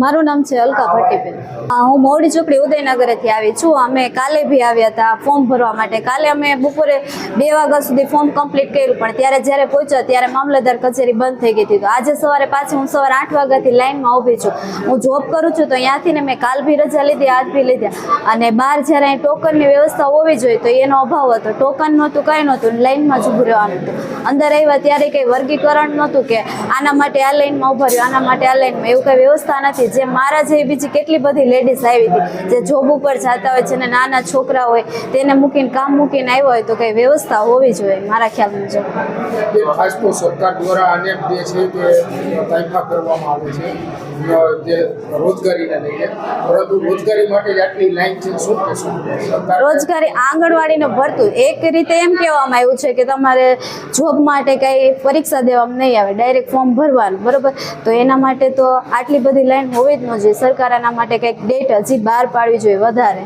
મારું નામ છે અલકા ભટ્ટીબેન. હું મોડી ચોકડી ઉદયનગરેથી આવી છું. અમે કાલે બી આવ્યા હતા ફોર્મ ભરવા માટે. કાલે અમે બપોરે બે વાગ્યા સુધી ફોર્મ કમ્પ્લીટ કર્યું, પણ ત્યારે જ્યારે પહોંચ્યા ત્યારે મામલતદાર કચેરી બંધ થઈ ગઈ હતી. તો આજે સવારે પાછી હું સવારે આઠ વાગ્યાથી લાઇનમાં ઊભી છું. હું જોબ કરું છું તો અહીંયાથી ને મેં કાલ બી રજા લીધી આજ બી લીધા. અને બહાર જ્યારે અહીં ટોકનની વ્યવસ્થા હોવી જોઈએ તો એનો અભાવ હતો. ટોકન નહોતું, કાંઈ નહોતું. લાઇનમાં જ ઊભું રહેવાનું હતું. અંદર આવ્યા ત્યારે કંઈ વર્ગીકરણ નહોતું કે આના માટે આ લાઈનમાં ઊભા રહ્યો આના માટે આ લાઈનમાં એવું કંઈ વ્યવસ્થા નથી. જે મારા જેવી બીજી કેટલી બધી લેડીઝ આવી હતી જે જોબ ઉપર જતા હોય છે ને નાના છોકરા હોય તેને મૂકીને કામ મૂકીને આવ્યા હોય તો કંઈ વ્યવસ્થા હોવી જોઈએ મારા ખ્યાલ મુજબ. ખાસ તો સરકાર દ્વારા જે છે તે તાઇફા કરવામાં આવે છે જે રોજગારીને લઈને. પરંતુ રોજગારી માટે જ આટલી લાઈન છે શું કહેશો રોજગારી આંગણવાડીનું ભરતું. એક રીતે એમ કહેવામાં આવ્યું છે કે તમારે જોબ માટે કાંઈ પરીક્ષા દેવામાં નહીં આવે ડાયરેક્ટ ફોર્મ ભરવાનું, બરોબર? તો એના માટે તો આટલી બધી લાઈન હોવી જ ન જોઈએ. સરકાર આના માટે કંઈક ડેટ હજી બહાર પાડવી જોઈએ વધારે.